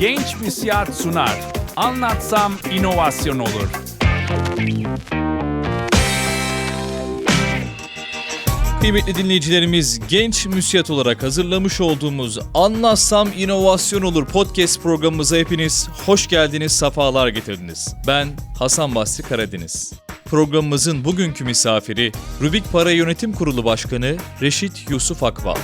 Genç Müsiyat sunar. Anlatsam inovasyon olur. Kıymetli dinleyicilerimiz genç müsiyat olarak hazırlamış olduğumuz Anlatsam İnovasyon Olur podcast programımıza hepiniz hoş geldiniz, safalar getirdiniz. Ben Hasan Basri Karadeniz. Programımızın bugünkü misafiri Rubik Para Yönetim Kurulu Başkanı Reşit Yusuf Akbal.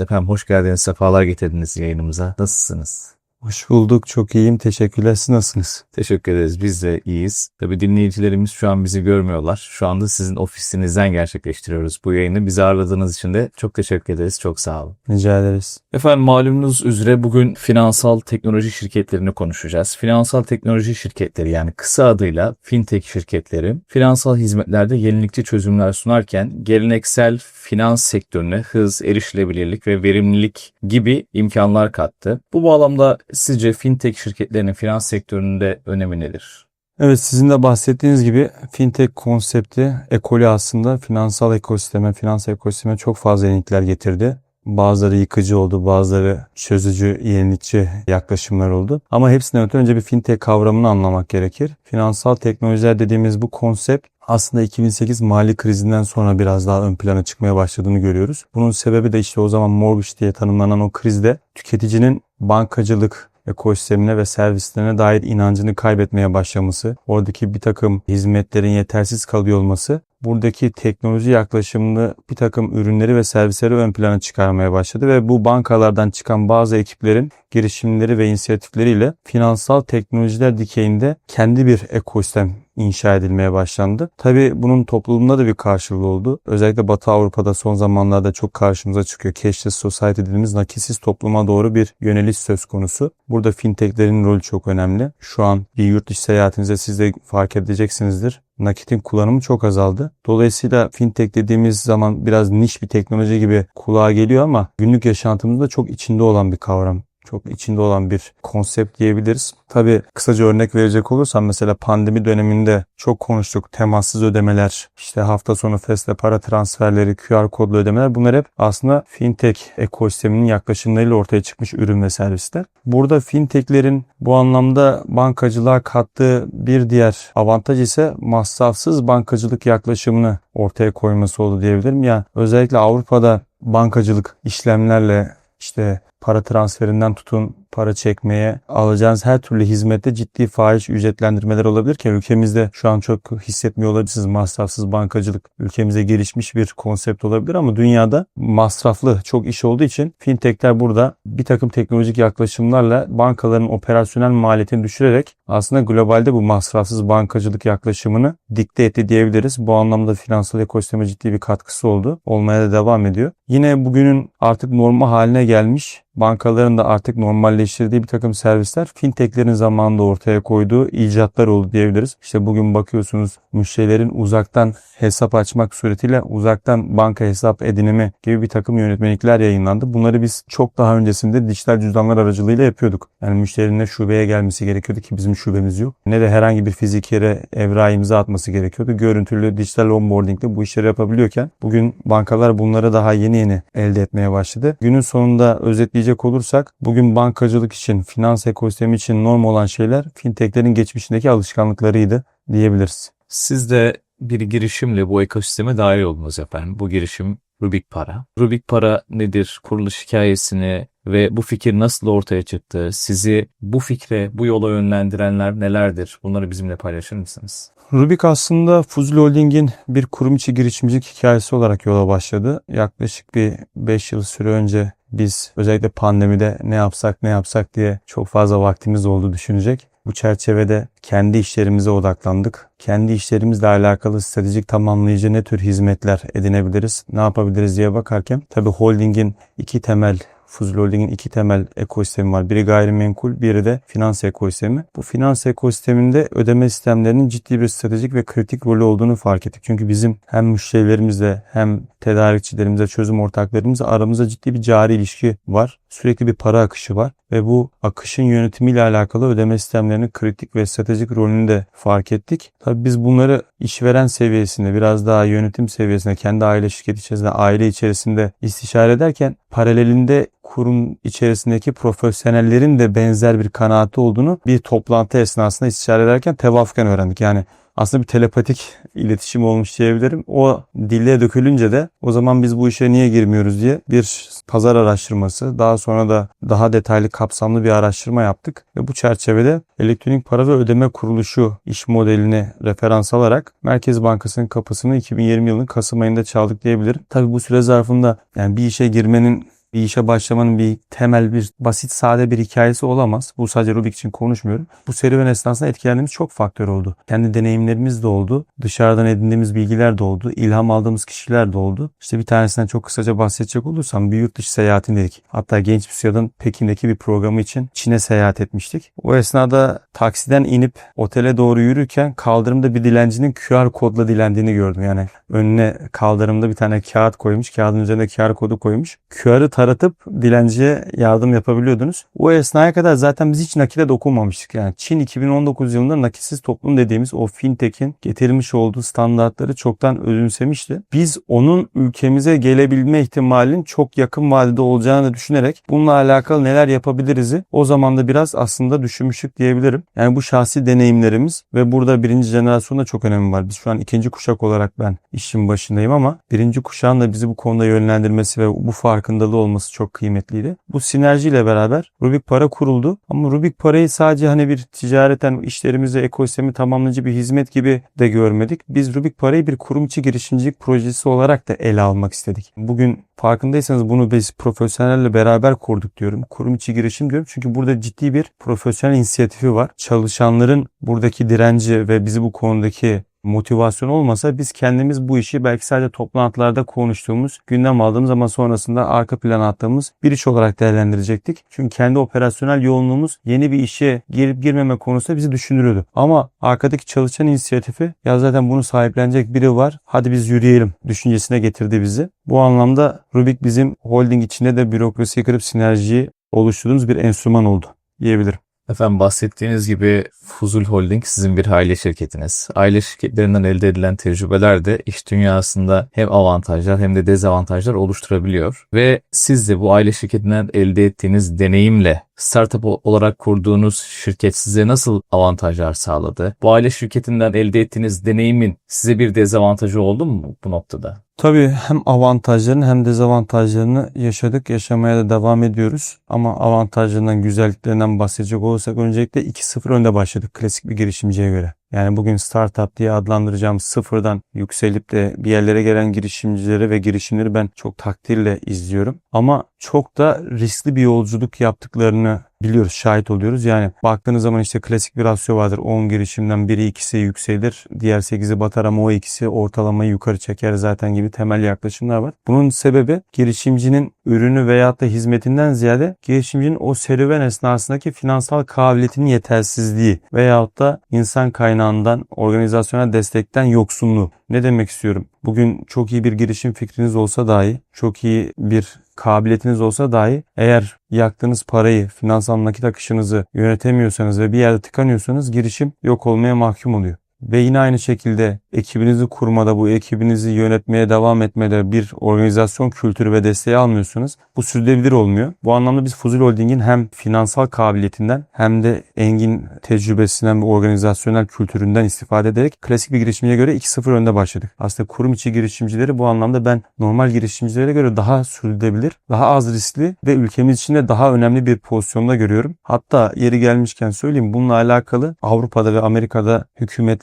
Efendim hoş geldiniz, sefalar getirdiniz yayınımıza. Nasılsınız? Hoş bulduk. Çok iyiyim. Teşekkürler. Siz nasılsınız? Teşekkür ederiz. Biz de iyiyiz. Tabii dinleyicilerimiz şu an bizi görmüyorlar. Şu anda sizin ofisinizden gerçekleştiriyoruz bu yayını. Bizi ağırladığınız için de çok teşekkür ederiz. Çok sağ olun. Rica ederiz. Efendim malumunuz üzere bugün finansal teknoloji şirketlerini konuşacağız. Finansal teknoloji şirketleri yani kısa adıyla fintech şirketleri finansal hizmetlerde yenilikçi çözümler sunarken geleneksel finans sektörüne hız, erişilebilirlik ve verimlilik gibi imkanlar kattı. Bu bağlamda sizce fintech şirketlerinin finans sektöründe önemi nedir? Evet sizin de bahsettiğiniz gibi fintech konsepti ekolü aslında finansal ekosisteme, finans ekosisteme çok fazla yenilikler getirdi. Bazıları yıkıcı oldu, bazıları çözücü, yenilikçi yaklaşımlar oldu. Ama hepsinden öte önce bir fintech kavramını anlamak gerekir. Finansal teknolojiler dediğimiz bu konsept aslında 2008 mali krizinden sonra biraz daha ön plana çıkmaya başladığını görüyoruz. Bunun sebebi de işte o zaman mortgage diye tanımlanan o krizde tüketicinin bankacılık ekosistemine ve servislerine dair inancını kaybetmeye başlaması, oradaki bir takım hizmetlerin yetersiz kalıyor olması, buradaki teknoloji yaklaşımını bir takım ürünleri ve servisleri ön plana çıkarmaya başladı ve bu bankalardan çıkan bazı ekiplerin girişimleri ve inisiyatifleriyle finansal teknolojiler dikeyinde kendi bir ekosistem inşa edilmeye başlandı. Tabi bunun toplumda da bir karşılığı oldu. Özellikle Batı Avrupa'da son zamanlarda çok karşımıza çıkıyor. Cashless society dediğimiz nakitsiz topluma doğru bir yöneliş söz konusu. Burada fintechlerin rolü çok önemli. Şu an bir yurt dışı seyahatinizde siz de fark edeceksinizdir nakitin kullanımı çok azaldı. Dolayısıyla fintech dediğimiz zaman biraz niş bir teknoloji gibi kulağa geliyor ama günlük yaşantımızda çok içinde olan bir kavram çok içinde olan bir konsept diyebiliriz. Tabii kısaca örnek verecek olursam mesela pandemi döneminde çok konuştuk. Temassız ödemeler, işte hafta sonu fesle para transferleri, QR kodlu ödemeler bunlar hep aslında fintech ekosisteminin yaklaşımlarıyla ortaya çıkmış ürün ve servisler. Burada fintechlerin bu anlamda bankacılığa kattığı bir diğer avantaj ise masrafsız bankacılık yaklaşımını ortaya koyması oldu diyebilirim. Yani özellikle Avrupa'da bankacılık işlemlerle işte para transferinden tutun para çekmeye alacağınız her türlü hizmette ciddi fahiş ücretlendirmeler olabilirken ülkemizde şu an çok hissetmiyor olabilirsiniz masrafsız bankacılık ülkemize gelişmiş bir konsept olabilir ama dünyada masraflı çok iş olduğu için fintechler burada bir takım teknolojik yaklaşımlarla bankaların operasyonel maliyetini düşürerek aslında globalde bu masrafsız bankacılık yaklaşımını dikte etti diyebiliriz. Bu anlamda finansal ekosisteme ciddi bir katkısı oldu. Olmaya da devam ediyor. Yine bugünün artık normal haline gelmiş bankaların da artık normalleştirdiği bir takım servisler fintechlerin zamanında ortaya koyduğu icatlar oldu diyebiliriz. İşte bugün bakıyorsunuz müşterilerin uzaktan hesap açmak suretiyle uzaktan banka hesap edinimi gibi bir takım yönetmelikler yayınlandı. Bunları biz çok daha öncesinde dijital cüzdanlar aracılığıyla yapıyorduk. Yani müşterinin şubeye gelmesi gerekiyordu ki bizim şubemiz yok. Ne de herhangi bir fizik yere evra imza atması gerekiyordu. Görüntülü dijital onboardingle bu işleri yapabiliyorken bugün bankalar bunları daha yeni yeni elde etmeye başladı. Günün sonunda özetleyecek olursak bugün bankacılık için, finans ekosistemi için norm olan şeyler fintechlerin geçmişindeki alışkanlıklarıydı diyebiliriz. Siz de bir girişimle bu ekosisteme dahil oldunuz efendim. Bu girişim Rubik Para. Rubik Para nedir? Kuruluş hikayesini ve bu fikir nasıl ortaya çıktı? Sizi bu fikre, bu yola yönlendirenler nelerdir? Bunları bizimle paylaşır mısınız? Rubik aslında Fuzul Holding'in bir kurum içi girişimcilik hikayesi olarak yola başladı. Yaklaşık bir 5 yıl süre önce biz özellikle pandemide ne yapsak ne yapsak diye çok fazla vaktimiz oldu düşünecek. Bu çerçevede kendi işlerimize odaklandık. Kendi işlerimizle alakalı stratejik tamamlayıcı ne tür hizmetler edinebiliriz, ne yapabiliriz diye bakarken tabii holdingin iki temel Fuzul Holding'in iki temel ekosistemi var. Biri gayrimenkul, biri de finans ekosistemi. Bu finans ekosisteminde ödeme sistemlerinin ciddi bir stratejik ve kritik rolü olduğunu fark ettik. Çünkü bizim hem müşterilerimizle hem tedarikçilerimizle, çözüm ortaklarımızla aramızda ciddi bir cari ilişki var. Sürekli bir para akışı var ve bu akışın yönetimiyle alakalı ödeme sistemlerinin kritik ve stratejik rolünü de fark ettik. Tabii biz bunları işveren seviyesinde biraz daha yönetim seviyesinde kendi aile şirketi içerisinde aile içerisinde istişare ederken paralelinde kurum içerisindeki profesyonellerin de benzer bir kanaati olduğunu bir toplantı esnasında istişare ederken tevafuken öğrendik. Yani aslında bir telepatik iletişim olmuş diyebilirim. O dille dökülünce de o zaman biz bu işe niye girmiyoruz diye bir pazar araştırması daha sonra da daha detaylı kapsamlı bir araştırma yaptık. Ve bu çerçevede elektronik para ve ödeme kuruluşu iş modelini referans alarak Merkez Bankası'nın kapısını 2020 yılının Kasım ayında çaldık diyebilirim. Tabii bu süre zarfında yani bir işe girmenin bir işe başlamanın bir temel bir basit sade bir hikayesi olamaz. Bu sadece Rubik için konuşmuyorum. Bu serüven esnasında etkilendiğimiz çok faktör oldu. Kendi deneyimlerimiz de oldu. Dışarıdan edindiğimiz bilgiler de oldu. ilham aldığımız kişiler de oldu. İşte bir tanesinden çok kısaca bahsedecek olursam bir yurt dışı seyahatindeydik. Hatta genç bir sıradan Pekin'deki bir programı için Çin'e seyahat etmiştik. O esnada taksiden inip otele doğru yürürken kaldırımda bir dilencinin QR kodla dilendiğini gördüm. Yani önüne kaldırımda bir tane kağıt koymuş. Kağıdın üzerine QR kodu koymuş. QR'ı taratıp dilenciye yardım yapabiliyordunuz. O esnaya kadar zaten biz hiç nakite dokunmamıştık. Yani Çin 2019 yılında nakitsiz toplum dediğimiz o fintech'in getirmiş olduğu standartları çoktan özümsemişti. Biz onun ülkemize gelebilme ihtimalinin çok yakın vadede olacağını düşünerek bununla alakalı neler yapabiliriz'i o zaman da biraz aslında düşünmüştük diyebilirim. Yani bu şahsi deneyimlerimiz ve burada birinci jenerasyonda çok önemi var. Biz şu an ikinci kuşak olarak ben işin başındayım ama birinci kuşağın da bizi bu konuda yönlendirmesi ve bu farkındalığı olması çok kıymetliydi. Bu sinerjiyle beraber Rubik Para kuruldu. Ama Rubik Parayı sadece hani bir ticareten işlerimize ekosistemi tamamlayıcı bir hizmet gibi de görmedik. Biz Rubik Parayı bir kurum içi girişimcilik projesi olarak da ele almak istedik. Bugün farkındaysanız bunu biz profesyonelle beraber kurduk diyorum. Kurum içi girişim diyorum. Çünkü burada ciddi bir profesyonel inisiyatifi var. Çalışanların buradaki direnci ve bizi bu konudaki motivasyon olmasa biz kendimiz bu işi belki sadece toplantılarda konuştuğumuz, gündem aldığımız ama sonrasında arka plana attığımız bir iş olarak değerlendirecektik. Çünkü kendi operasyonel yoğunluğumuz yeni bir işe girip girmeme konusunda bizi düşündürüyordu. Ama arkadaki çalışan inisiyatifi ya zaten bunu sahiplenecek biri var hadi biz yürüyelim düşüncesine getirdi bizi. Bu anlamda Rubik bizim holding içinde de bürokrasiyi kırıp sinerjiyi oluşturduğumuz bir enstrüman oldu diyebilirim. Efendim bahsettiğiniz gibi Fuzul Holding sizin bir aile şirketiniz. Aile şirketlerinden elde edilen tecrübeler de iş dünyasında hem avantajlar hem de dezavantajlar oluşturabiliyor. Ve siz de bu aile şirketinden elde ettiğiniz deneyimle startup olarak kurduğunuz şirket size nasıl avantajlar sağladı? Bu aile şirketinden elde ettiğiniz deneyimin size bir dezavantajı oldu mu bu noktada? Tabii hem avantajlarını hem dezavantajlarını yaşadık, yaşamaya da devam ediyoruz. Ama avantajlarından, güzelliklerinden bahsedecek olursak öncelikle 2-0 önde başladık klasik bir girişimciye göre. Yani bugün startup diye adlandıracağım sıfırdan yükselip de bir yerlere gelen girişimcileri ve girişimleri ben çok takdirle izliyorum. Ama çok da riskli bir yolculuk yaptıklarını biliyoruz, şahit oluyoruz. Yani baktığınız zaman işte klasik bir rasyo vardır. 10 girişimden biri ikisi yükselir, diğer 8'i batar ama o ikisi ortalamayı yukarı çeker zaten gibi temel yaklaşımlar var. Bunun sebebi girişimcinin ürünü veyahut da hizmetinden ziyade girişimcinin o serüven esnasındaki finansal kabiliyetinin yetersizliği veyahut da insan kaynağından, organizasyona destekten yoksunluğu. Ne demek istiyorum? Bugün çok iyi bir girişim fikriniz olsa dahi, çok iyi bir kabiliyetiniz olsa dahi eğer yaktığınız parayı, finansal nakit akışınızı yönetemiyorsanız ve bir yerde tıkanıyorsanız girişim yok olmaya mahkum oluyor. Ve yine aynı şekilde ekibinizi kurmada, bu ekibinizi yönetmeye devam etmede bir organizasyon kültürü ve desteği almıyorsunuz. Bu sürdürülebilir olmuyor. Bu anlamda biz Fuzul Holding'in hem finansal kabiliyetinden hem de engin tecrübesinden ve organizasyonel kültüründen istifade ederek klasik bir girişimciye göre 2-0 önde başladık. Aslında kurum içi girişimcileri bu anlamda ben normal girişimcilere göre daha sürdürülebilir, daha az riskli ve ülkemiz için de daha önemli bir pozisyonda görüyorum. Hatta yeri gelmişken söyleyeyim bununla alakalı Avrupa'da ve Amerika'da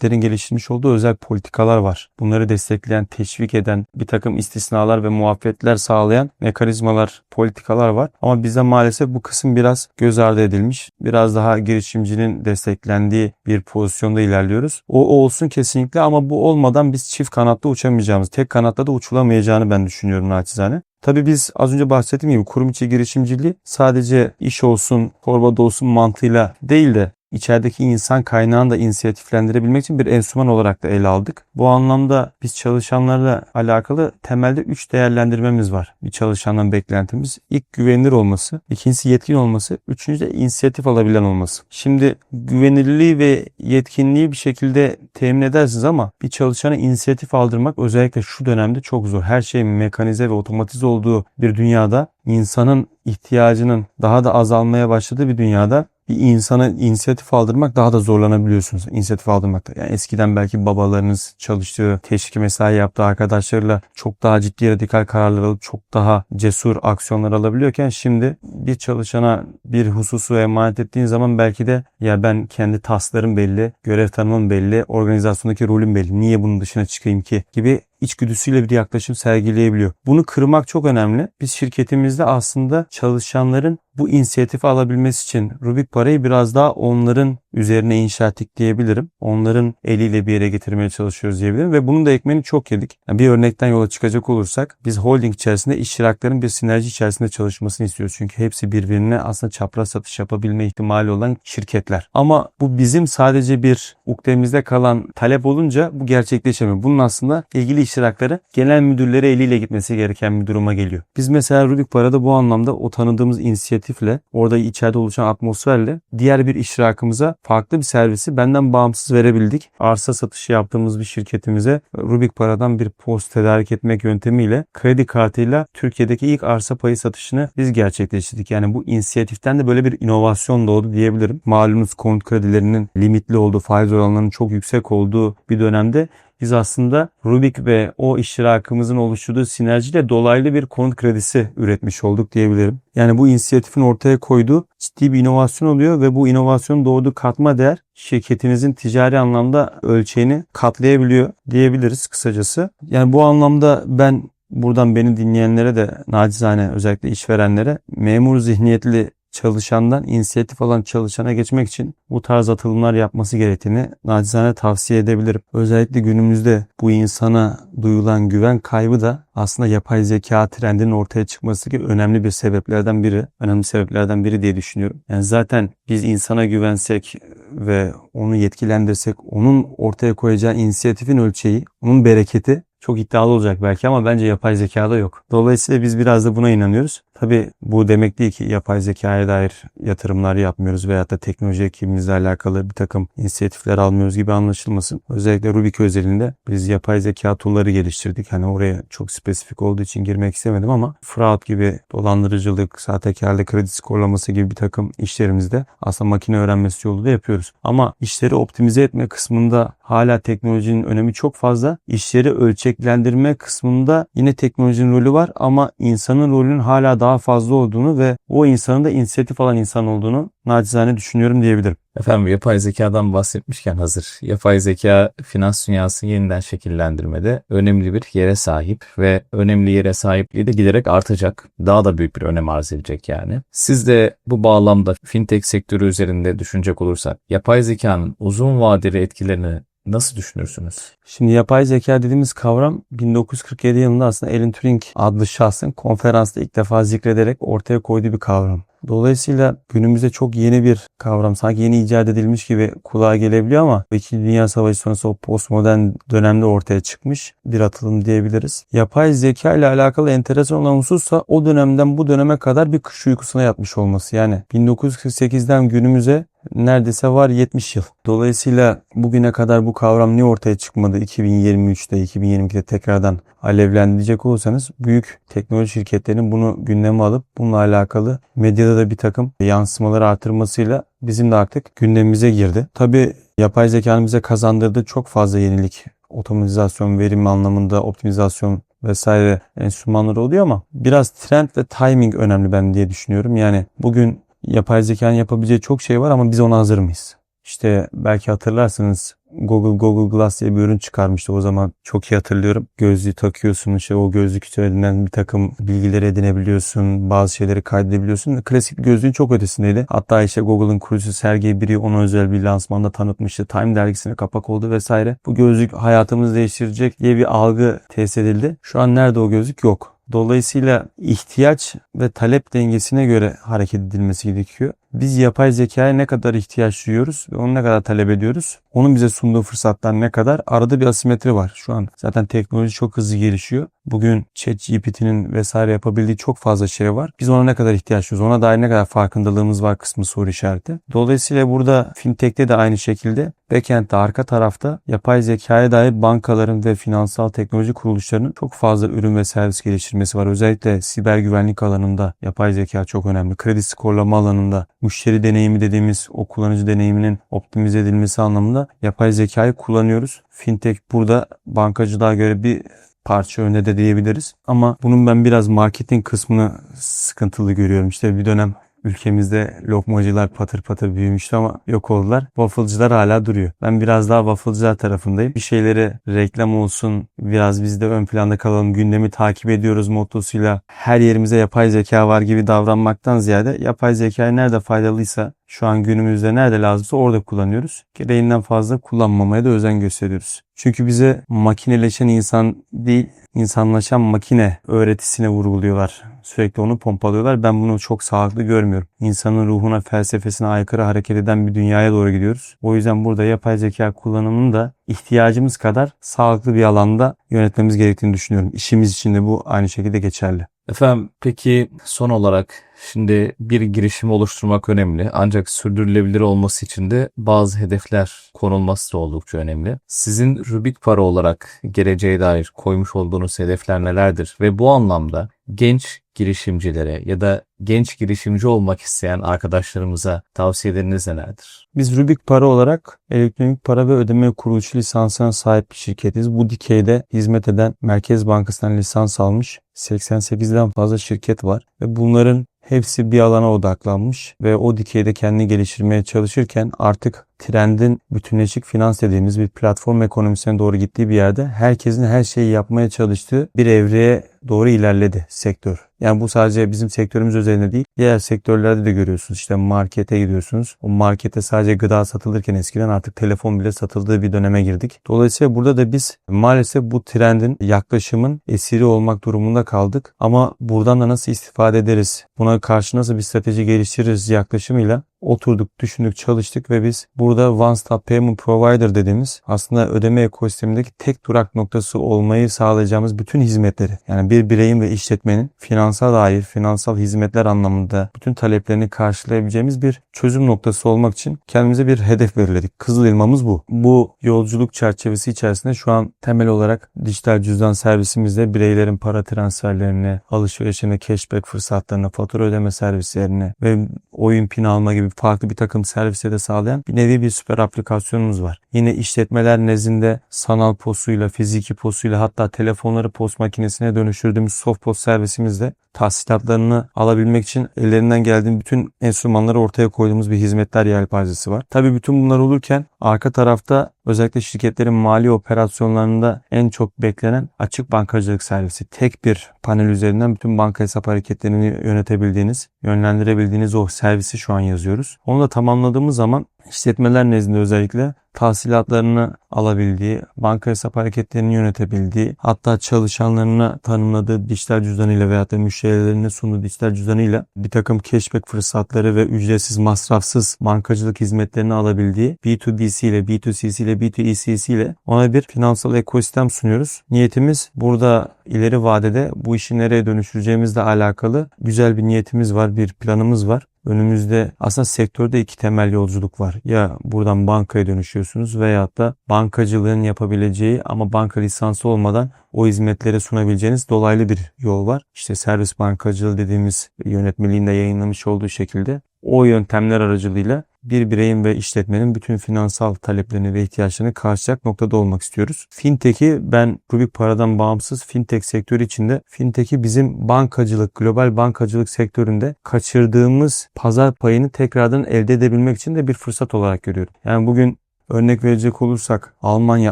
hükümetlerin geliştirmiş olduğu özel politikalar var. Bunları destekleyen, teşvik eden, bir takım istisnalar ve muafiyetler sağlayan mekanizmalar, politikalar var. Ama bizde maalesef bu kısım biraz göz ardı edilmiş. Biraz daha girişimcinin desteklendiği bir pozisyonda ilerliyoruz. O, o olsun kesinlikle ama bu olmadan biz çift kanatlı uçamayacağımız, tek kanatla da uçulamayacağını ben düşünüyorum naçizane. Tabii biz az önce bahsettiğim gibi kurum içi girişimciliği sadece iş olsun, torbada olsun mantığıyla değil de içerideki insan kaynağını da inisiyatiflendirebilmek için bir enstrüman olarak da ele aldık. Bu anlamda biz çalışanlarla alakalı temelde 3 değerlendirmemiz var. Bir çalışandan beklentimiz. İlk güvenilir olması, ikincisi yetkin olması, üçüncüsü de inisiyatif alabilen olması. Şimdi güvenilirliği ve yetkinliği bir şekilde temin edersiniz ama bir çalışana inisiyatif aldırmak özellikle şu dönemde çok zor. Her şey mekanize ve otomatize olduğu bir dünyada insanın ihtiyacının daha da azalmaya başladığı bir dünyada bir insana inisiyatif aldırmak daha da zorlanabiliyorsunuz. İnisiyatif aldırmakta. Yani eskiden belki babalarınız çalıştığı, teşvik mesai yaptığı arkadaşlarıyla çok daha ciddi radikal kararlar alıp çok daha cesur aksiyonlar alabiliyorken şimdi bir çalışana bir hususu emanet ettiğin zaman belki de ya ben kendi taslarım belli, görev tanımım belli, organizasyondaki rolüm belli. Niye bunun dışına çıkayım ki gibi içgüdüsüyle bir yaklaşım sergileyebiliyor. Bunu kırmak çok önemli. Biz şirketimizde aslında çalışanların bu inisiyatifi alabilmesi için Rubik parayı biraz daha onların üzerine inşa diyebilirim. Onların eliyle bir yere getirmeye çalışıyoruz diyebilirim ve bunun da ekmeğini çok yedik. Yani bir örnekten yola çıkacak olursak biz holding içerisinde iştirakların bir sinerji içerisinde çalışmasını istiyoruz. Çünkü hepsi birbirine aslında çapraz satış yapabilme ihtimali olan şirketler. Ama bu bizim sadece bir ukdemizde kalan talep olunca bu gerçekleşemiyor. Bunun aslında ilgili iştirakları genel müdürlere eliyle gitmesi gereken bir duruma geliyor. Biz mesela Rubik Para'da bu anlamda o tanıdığımız inisiyatifle, orada içeride oluşan atmosferle diğer bir iştirakımıza farklı bir servisi benden bağımsız verebildik. Arsa satışı yaptığımız bir şirketimize Rubik Para'dan bir post tedarik etmek yöntemiyle kredi kartıyla Türkiye'deki ilk arsa payı satışını biz gerçekleştirdik. Yani bu inisiyatiften de böyle bir inovasyon doğdu diyebilirim. Malumunuz konut kredilerinin limitli olduğu, faiz oranlarının çok yüksek olduğu bir dönemde biz aslında Rubik ve o iştirakımızın oluşturduğu sinerjiyle dolaylı bir konut kredisi üretmiş olduk diyebilirim. Yani bu inisiyatifin ortaya koyduğu ciddi bir inovasyon oluyor ve bu inovasyonun doğduğu katma değer şirketinizin ticari anlamda ölçeğini katlayabiliyor diyebiliriz kısacası. Yani bu anlamda ben buradan beni dinleyenlere de nacizane özellikle işverenlere memur zihniyetli çalışandan inisiyatif alan çalışana geçmek için bu tarz atılımlar yapması gerektiğini nacizane tavsiye edebilirim. Özellikle günümüzde bu insana duyulan güven kaybı da aslında yapay zeka trendinin ortaya çıkması gibi önemli bir sebeplerden biri. Önemli sebeplerden biri diye düşünüyorum. Yani zaten biz insana güvensek ve onu yetkilendirsek onun ortaya koyacağı inisiyatifin ölçeği, onun bereketi çok iddialı olacak belki ama bence yapay zekada yok. Dolayısıyla biz biraz da buna inanıyoruz. Tabi bu demek değil ki yapay zekaya dair yatırımlar yapmıyoruz veyahut da teknoloji ekibimizle alakalı bir takım inisiyatifler almıyoruz gibi anlaşılmasın. Özellikle Rubik özelinde biz yapay zeka tool'ları geliştirdik. Hani oraya çok spesifik olduğu için girmek istemedim ama fraud gibi dolandırıcılık, sahtekarlık, kredi skorlaması gibi bir takım işlerimizde aslında makine öğrenmesi yoluyla yapıyoruz. Ama işleri optimize etme kısmında hala teknolojinin önemi çok fazla. İşleri ölçeklendirme kısmında yine teknolojinin rolü var ama insanın rolünün hala daha fazla olduğunu ve o insanın da inisiyatif alan insan olduğunu nacizane düşünüyorum diyebilirim. Efendim yapay zekadan bahsetmişken hazır. Yapay zeka finans dünyasını yeniden şekillendirmede önemli bir yere sahip ve önemli yere sahipliği de giderek artacak. Daha da büyük bir önem arz edecek yani. Siz de bu bağlamda fintech sektörü üzerinde düşünecek olursak yapay zekanın uzun vadeli etkilerini nasıl düşünürsünüz? Şimdi yapay zeka dediğimiz kavram 1947 yılında aslında Alan Turing adlı şahsın konferansta ilk defa zikrederek ortaya koyduğu bir kavram. Dolayısıyla günümüzde çok yeni bir kavram, sanki yeni icat edilmiş gibi kulağa gelebiliyor ama İkinci Dünya Savaşı sonrası o postmodern dönemde ortaya çıkmış bir atılım diyebiliriz. Yapay zeka ile alakalı enteresan olan husussa o dönemden bu döneme kadar bir kış uykusuna yatmış olması. Yani 1948'den günümüze neredeyse var 70 yıl. Dolayısıyla bugüne kadar bu kavram niye ortaya çıkmadı 2023'te 2022'de tekrardan alevlendirecek olursanız büyük teknoloji şirketlerinin bunu gündeme alıp bununla alakalı medyada da bir takım yansımaları artırmasıyla bizim de artık gündemimize girdi. Tabi yapay zekanın bize kazandırdığı çok fazla yenilik otomatizasyon, verim anlamında optimizasyon vesaire enstrümanları oluyor ama biraz trend ve timing önemli ben diye düşünüyorum. Yani bugün yapay zekanın yapabileceği çok şey var ama biz ona hazır mıyız? İşte belki hatırlarsınız Google Google Glass diye bir ürün çıkarmıştı o zaman çok iyi hatırlıyorum. Gözlüğü takıyorsun işte o gözlük üzerinden bir takım bilgileri edinebiliyorsun. Bazı şeyleri kaydedebiliyorsun. Klasik gözlüğün çok ötesindeydi. Hatta işte Google'ın kurucusu Sergey Brin ona özel bir lansmanda tanıtmıştı. Time dergisine kapak oldu vesaire. Bu gözlük hayatımızı değiştirecek diye bir algı tesis edildi. Şu an nerede o gözlük? Yok. Dolayısıyla ihtiyaç ve talep dengesine göre hareket edilmesi gerekiyor. biz yapay zekaya ne kadar ihtiyaç duyuyoruz ve onu ne kadar talep ediyoruz? Onun bize sunduğu fırsatlar ne kadar? Arada bir asimetri var. Şu an zaten teknoloji çok hızlı gelişiyor. Bugün ChatGPT'nin vesaire yapabildiği çok fazla şey var. Biz ona ne kadar ihtiyaç duyuyoruz? Ona dair ne kadar farkındalığımız var kısmı soru işareti. Dolayısıyla burada fintech'te de aynı şekilde backend'de arka tarafta yapay zekaya dair bankaların ve finansal teknoloji kuruluşlarının çok fazla ürün ve servis geliştirmesi var. Özellikle siber güvenlik alanında yapay zeka çok önemli. Kredi skorlama alanında müşteri deneyimi dediğimiz o kullanıcı deneyiminin optimize edilmesi anlamında yapay zekayı kullanıyoruz. Fintech burada bankacılığa göre bir parça önde de diyebiliriz. Ama bunun ben biraz marketing kısmını sıkıntılı görüyorum. İşte bir dönem ülkemizde lokmacılar patır patır büyümüştü ama yok oldular. Waffle'cılar hala duruyor. Ben biraz daha waffle'cılar tarafındayım. Bir şeyleri reklam olsun, biraz biz de ön planda kalalım, gündemi takip ediyoruz mottosuyla her yerimize yapay zeka var gibi davranmaktan ziyade yapay zekayı nerede faydalıysa şu an günümüzde nerede lazımsa orada kullanıyoruz. Gereğinden fazla kullanmamaya da özen gösteriyoruz. Çünkü bize makineleşen insan değil, insanlaşan makine öğretisine vurguluyorlar. Sürekli onu pompalıyorlar. Ben bunu çok sağlıklı görmüyorum. İnsanın ruhuna, felsefesine aykırı hareket eden bir dünyaya doğru gidiyoruz. O yüzden burada yapay zeka kullanımını da ihtiyacımız kadar sağlıklı bir alanda yönetmemiz gerektiğini düşünüyorum. İşimiz için de bu aynı şekilde geçerli. Efendim peki son olarak şimdi bir girişim oluşturmak önemli ancak sürdürülebilir olması için de bazı hedefler konulması da oldukça önemli. Sizin Rubik para olarak geleceğe dair koymuş olduğunuz hedefler nelerdir ve bu anlamda genç girişimcilere ya da genç girişimci olmak isteyen arkadaşlarımıza tavsiyeleriniz nelerdir? Biz Rubik Para olarak elektronik para ve ödeme kuruluşu lisansına sahip bir şirketiz. Bu dikeyde hizmet eden Merkez Bankası'ndan lisans almış 88'den fazla şirket var ve bunların hepsi bir alana odaklanmış ve o dikeyde kendini geliştirmeye çalışırken artık trendin bütünleşik finans dediğimiz bir platform ekonomisine doğru gittiği bir yerde herkesin her şeyi yapmaya çalıştığı bir evreye doğru ilerledi sektör. Yani bu sadece bizim sektörümüz özelinde değil. Diğer sektörlerde de görüyorsunuz. İşte markete gidiyorsunuz. O markete sadece gıda satılırken eskiden artık telefon bile satıldığı bir döneme girdik. Dolayısıyla burada da biz maalesef bu trendin yaklaşımın esiri olmak durumunda kaldık. Ama buradan da nasıl istifade ederiz? Buna karşı nasıl bir strateji geliştiririz yaklaşımıyla oturduk, düşündük, çalıştık ve biz burada One Stop Payment Provider dediğimiz aslında ödeme ekosistemindeki tek durak noktası olmayı sağlayacağımız bütün hizmetleri yani bir bireyin ve işletmenin finansal dair, finansal hizmetler anlamında bütün taleplerini karşılayabileceğimiz bir çözüm noktası olmak için kendimize bir hedef belirledik. Kızıl elmamız bu. Bu yolculuk çerçevesi içerisinde şu an temel olarak dijital cüzdan servisimizde bireylerin para transferlerini, alışverişini, cashback fırsatlarını, fatura ödeme servislerini ve oyun pin alma gibi farklı bir takım servise de sağlayan bir nevi bir süper aplikasyonumuz var. Yine işletmeler nezdinde sanal posuyla, fiziki posuyla hatta telefonları post makinesine dönüştürdüğümüz soft post servisimizde tahsilatlarını alabilmek için ellerinden geldiğin bütün enstrümanları ortaya koyduğumuz bir hizmetler yelpazesi var. Tabii bütün bunlar olurken arka tarafta özellikle şirketlerin mali operasyonlarında en çok beklenen açık bankacılık servisi. Tek bir panel üzerinden bütün banka hesap hareketlerini yönetebildiğiniz, yönlendirebildiğiniz o servisi şu an yazıyoruz. Onu da tamamladığımız zaman işletmeler nezdinde özellikle tahsilatlarını alabildiği, banka hesap hareketlerini yönetebildiği, hatta çalışanlarına tanımladığı dijital cüzdanıyla veyahut da müşterilerine sunduğu dijital cüzdanıyla bir takım cashback fırsatları ve ücretsiz, masrafsız bankacılık hizmetlerini alabildiği B2BC ile, B2CC ile, B2ECC ile ona bir finansal ekosistem sunuyoruz. Niyetimiz burada ileri vadede bu işi nereye dönüştüreceğimizle alakalı güzel bir niyetimiz var, bir planımız var. Önümüzde aslında sektörde iki temel yolculuk var. Ya buradan bankaya dönüşüyorsunuz veyahut da bankacılığın yapabileceği ama banka lisansı olmadan o hizmetleri sunabileceğiniz dolaylı bir yol var. İşte servis bankacılığı dediğimiz yönetmeliğinde yayınlamış olduğu şekilde o yöntemler aracılığıyla bir bireyin ve işletmenin bütün finansal taleplerini ve ihtiyaçlarını karşılayacak noktada olmak istiyoruz. Fintech'i ben Rubik Para'dan bağımsız fintech sektörü içinde fintech'i bizim bankacılık, global bankacılık sektöründe kaçırdığımız pazar payını tekrardan elde edebilmek için de bir fırsat olarak görüyorum. Yani bugün örnek verecek olursak Almanya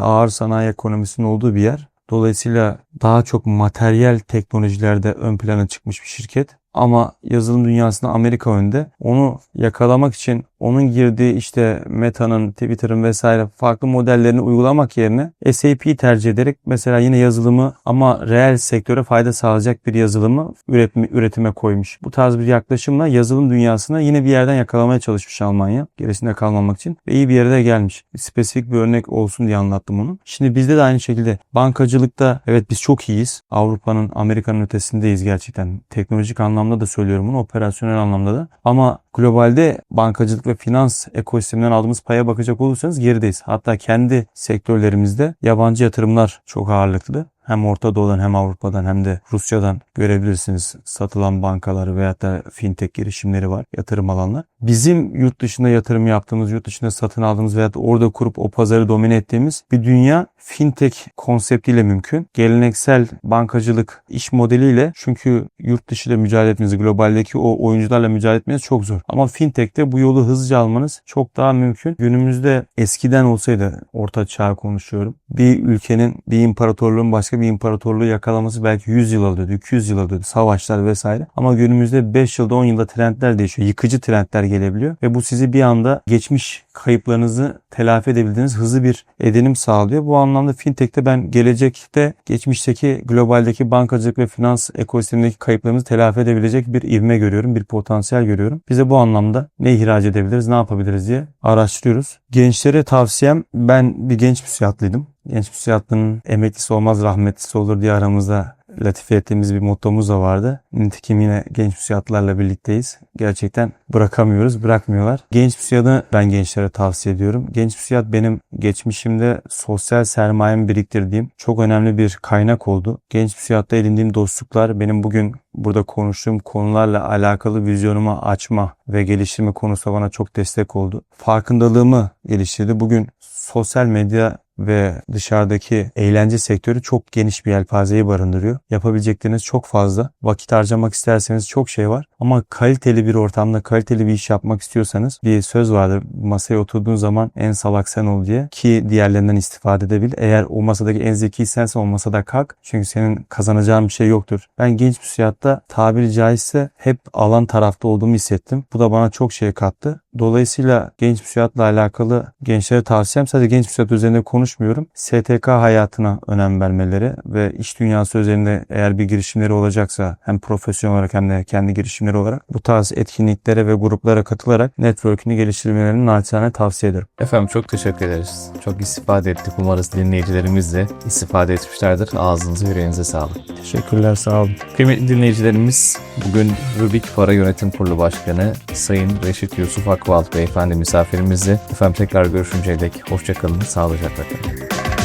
ağır sanayi ekonomisinin olduğu bir yer. Dolayısıyla daha çok materyal teknolojilerde ön plana çıkmış bir şirket. Ama yazılım dünyasında Amerika önde. Onu yakalamak için onun girdiği işte Meta'nın, Twitter'ın vesaire farklı modellerini uygulamak yerine SAP'yi tercih ederek mesela yine yazılımı ama reel sektöre fayda sağlayacak bir yazılımı üretme, üretime koymuş. Bu tarz bir yaklaşımla yazılım dünyasına yine bir yerden yakalamaya çalışmış Almanya. Gerisinde kalmamak için ve iyi bir yere de gelmiş. Spesifik bir örnek olsun diye anlattım onu. Şimdi bizde de aynı şekilde bankacılıkta evet biz çok iyiyiz. Avrupa'nın, Amerika'nın ötesindeyiz gerçekten. Teknolojik anlamda da söylüyorum bunu, operasyonel anlamda da. Ama globalde bankacılık ve finans ekosisteminden aldığımız paya bakacak olursanız gerideyiz. Hatta kendi sektörlerimizde yabancı yatırımlar çok ağırlıklı. Hem Orta Doğu'dan hem Avrupa'dan hem de Rusya'dan görebilirsiniz satılan bankaları veyahut da fintech girişimleri var, yatırım alanlar. Bizim yurt dışında yatırım yaptığımız, yurt dışında satın aldığımız veyahut da orada kurup o pazarı domine ettiğimiz bir dünya fintech konseptiyle mümkün. Geleneksel bankacılık iş modeliyle çünkü yurt dışıyla mücadele etmeniz, globaldeki o oyuncularla mücadele etmeniz çok zor. Ama fintech'te bu yolu hızlıca almanız çok daha mümkün. Günümüzde eskiden olsaydı, orta çağ konuşuyorum, bir ülkenin, bir imparatorluğun başka bir imparatorluğu yakalaması belki 100 yıl alıyordu, 200 yıl alıyordu, savaşlar vesaire. Ama günümüzde 5 yılda 10 yılda trendler değişiyor. Yıkıcı trendler gelebiliyor ve bu sizi bir anda geçmiş kayıplarınızı telafi edebildiğiniz hızlı bir edinim sağlıyor. Bu anlamda fintech'te ben gelecekte geçmişteki globaldeki bankacılık ve finans ekosistemindeki kayıplarımızı telafi edebilecek bir ivme görüyorum, bir potansiyel görüyorum. Bize bu anlamda ne ihraç edebiliriz, ne yapabiliriz diye araştırıyoruz. Gençlere tavsiyem ben bir genç müsiyatlıydım. Genç müsiyatlının emeklisi olmaz rahmetlisi olur diye aramızda latife ettiğimiz bir mottomuz da vardı. Nitekim yine genç müsiyatlarla birlikteyiz. Gerçekten bırakamıyoruz, bırakmıyorlar. Genç müsiyatı ben gençlere tavsiye ediyorum. Genç müsiyat benim geçmişimde sosyal sermayemi biriktirdiğim çok önemli bir kaynak oldu. Genç müsiyatta edindiğim dostluklar benim bugün burada konuştuğum konularla alakalı vizyonumu açma ve geliştirme konusunda bana çok destek oldu. Farkındalığımı geliştirdi. Bugün sosyal medya ve dışarıdaki eğlence sektörü çok geniş bir yelpazeyi barındırıyor. Yapabilecekleriniz çok fazla. Vakit harcamak isterseniz çok şey var. Ama kaliteli bir ortamda kaliteli bir iş yapmak istiyorsanız bir söz vardır. Masaya oturduğun zaman en salak sen ol diye ki diğerlerinden istifade edebil. Eğer o masadaki en zeki sensen o masada kalk. Çünkü senin kazanacağın bir şey yoktur. Ben genç müsiyatta tabiri caizse hep alan tarafta olduğumu hissettim. Bu da bana çok şey kattı. Dolayısıyla genç müsiyatla alakalı gençlere tavsiyem sadece genç müsiyat üzerinde konuşmuyorum. STK hayatına önem vermeleri ve iş dünyası üzerinde eğer bir girişimleri olacaksa hem profesyonel olarak hem de kendi girişimleri olarak bu tarz etkinliklere ve gruplara katılarak network'ünü geliştirmelerini naçizane tavsiye ederim. Efendim çok teşekkür ederiz. Çok istifade ettik. Umarız dinleyicilerimiz de istifade etmişlerdir. Ağzınıza yüreğinize sağlık. Teşekkürler sağ olun. Kıymetli dinleyicilerimiz bugün Rubik Para Yönetim Kurulu Başkanı Sayın Reşit Yusuf Akval Beyefendi misafirimizdi. Efendim tekrar görüşünceye dek hoşçakalın, sağlıcakla kalın. Thank you.